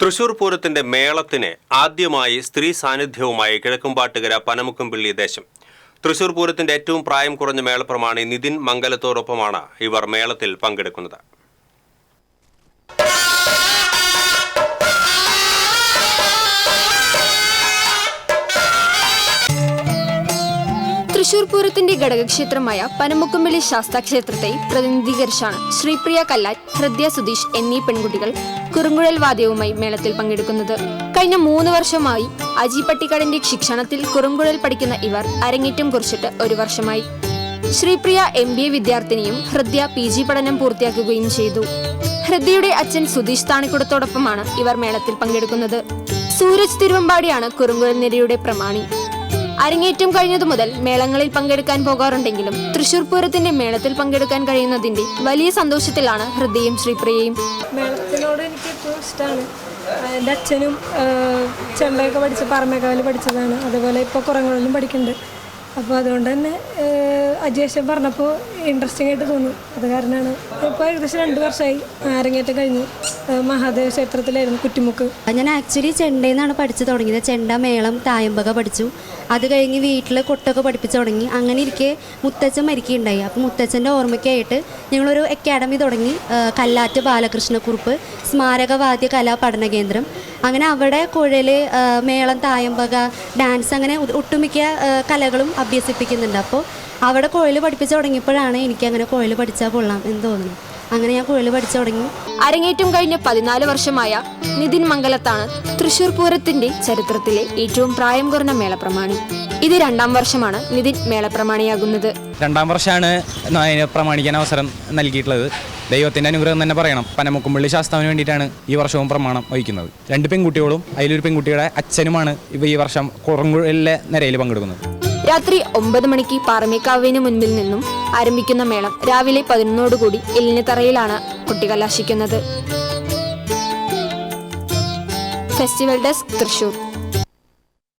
തൃശൂർ പൂരത്തിന്റെ മേളത്തിന് ആദ്യമായി സ്ത്രീ സാന്നിധ്യവുമായി കിഴക്കുംപാട്ടുകര പനമുക്കുംപിള്ളി ദേശം. തൃശൂർ പൂരത്തിന്റെ ഏറ്റവും പ്രായം കുറഞ്ഞ മേളപ്രമാണി നിതിൻ മംഗലത്തോടൊപ്പമാണ് ഇവർ മേളത്തിൽ പങ്കെടുക്കുന്നത്. തൃശൂർ പൂരത്തിന്റെ ഘടകക്ഷേത്രമായ പനമുക്കുമ്പിളി ശാസ്താക്ഷേത്രത്തെ പ്രതിനിധീകരിച്ചാണ് ശ്രീപ്രിയ കല്ലാറ്റ് ഹൃദയ സുധീഷ് എന്നീ പെൺകുട്ടികൾ കുറുങ്കുഴൽ വാദ്യവുമായി മേളത്തിൽ പങ്കെടുക്കുന്നത്. കഴിഞ്ഞ മൂന്ന് വർഷമായി അജി പട്ടിക്കാടിന്റെ ശിക്ഷണത്തിൽ കുറുങ്കുഴൽ പഠിക്കുന്ന ഇവർ അരങ്ങേറ്റം കുറിച്ചിട്ട് ഒരു വർഷമായി. ശ്രീപ്രിയ എം. ബി. എ വിദ്യാർത്ഥിനിയും ഹൃദയ പി. ജി. പഠനം പൂർത്തിയാക്കുകയും ചെയ്തു. ഹൃദയയുടെ അച്ഛൻ സുധീഷ് താണിക്കുടത്തോടൊപ്പമാണ് ഇവർ മേളത്തിൽ പങ്കെടുക്കുന്നത്. സൂരജ് തിരുവമ്പാടിയാണ് കുറുങ്കുഴൽ നിരയുടെ പ്രമാണി. അരങ്ങേറ്റം കഴിഞ്ഞതു മുതൽ മേളങ്ങളിൽ പങ്കെടുക്കാൻ പോകാറുണ്ടെങ്കിലും തൃശൂർ പൂരത്തിന്റെ മേളത്തിൽ പങ്കെടുക്കാൻ കഴിയുന്നതിന്റെ വലിയ സന്തോഷത്തിലാണ് ഹൃദയം ശ്രീപ്രിയയും. മേളത്തിനോട് എനിക്ക് ഏറ്റവും ഇഷ്ടമാണ് എന്റെ അച്ഛനും ചെമ്പയൊക്കെ പഠിച്ച് പറമേക്കാവിൽ പഠിച്ചതാണ്. അതുപോലെ ഇപ്പോൾ കുറങ്ങളിലും പഠിക്കുന്നുണ്ട്. അപ്പോൾ അതുകൊണ്ട് തന്നെ അജേഷൻ പറഞ്ഞപ്പോൾ ഇൻട്രസ്റ്റിംഗ് ആയിട്ട് തോന്നി. അത് കാരണമാണ്. ഇപ്പോൾ ഏകദേശം രണ്ട് വർഷമായി അരങ്ങേറ്റം കഴിഞ്ഞു. മഹാദേവ ക്ഷേത്രത്തിലായിരുന്നു കുറ്റിമുക്ക്. ഞാൻ ആക്ച്വലി ചെണ്ടയിൽ നിന്നാണ് പഠിച്ചു തുടങ്ങിയത്. ചെണ്ട മേളം തായമ്പക പഠിച്ചു. അത് കഴിഞ്ഞ് വീട്ടിൽ കൊട്ടൊക്കെ പഠിപ്പിച്ചു തുടങ്ങി. അങ്ങനെ ഇരിക്കെ മുത്തച്ഛൻ മരിക്കുകയുണ്ടായി. അപ്പോൾ മുത്തച്ഛന്റെ ഓർമ്മയ്ക്കായിട്ട് ഞങ്ങളൊരു അക്കാഡമി തുടങ്ങി. കല്ലാറ്റ് ബാലകൃഷ്ണക്കുറുപ്പ് സ്മാരകവാദ്യ കലാ പഠന കേന്ദ്രം അങ്ങനെ അവിടെ കുഴൽ മേളം തായമ്പക ഡാൻസ് അങ്ങനെ ഒട്ടുമിക്ക കലകളും അഭ്യസിപ്പിക്കുന്നുണ്ട്. അപ്പോൾ അവിടെ കുഴൽ പഠിപ്പിച്ചു തുടങ്ങിയപ്പോഴാണ് എനിക്കങ്ങനെ കുഴൽ പഠിച്ചാൽ കൊള്ളാം എന്ന് തോന്നുന്നു അങ്ങനെ ഞാൻ കുഴൽ പഠിച്ചു തുടങ്ങി. അരങ്ങേറ്റം കഴിഞ്ഞ പതിനാല് വർഷമായ നിതിൻ മംഗലത്താണ് തൃശൂർ പൂരത്തിന്റെ ചരിത്രത്തിലെ ഏറ്റവും പ്രായം കുറഞ്ഞ മേളപ്രമാണി. ഇത് രണ്ടാം വർഷമാണ് നിതിൻ മേളപ്രമാണിയാകുന്നത്. രണ്ടാം വർഷമാണ് പ്രമാണിക്കാൻ അവസരം നൽകിയിട്ടുള്ളത്. ദൈവത്തിന്റെ അനുഗ്രഹം തന്നെ പറയണം. പനമുക്കുമ്പള്ളി ശാസ്താവിന് വേണ്ടിയിട്ടാണ് ഈ വർഷവും പ്രമാണം വഹിക്കുന്നത്. രണ്ട് പെൺകുട്ടികളും അതിലൊരു പെൺകുട്ടിയുടെ അച്ഛനുമാണ് ഇവ ഈ വർഷം കുറങ്കുഴലിലെ നിരയിൽ പങ്കെടുക്കുന്നത്. രാത്രി ഒമ്പത് മണിക്ക് പാറമേക്കാവിന് മുൻപിൽ നിന്നും ആരംഭിക്കുന്ന മേളം രാവിലെ പതിനൊന്നോടുകൂടി എല്ലിനത്തറയിലാണ് കുട്ടികലാശിക്കുന്നത് ഫെസ്റ്റിവൽ ഡെസ്ക് തൃശൂർ.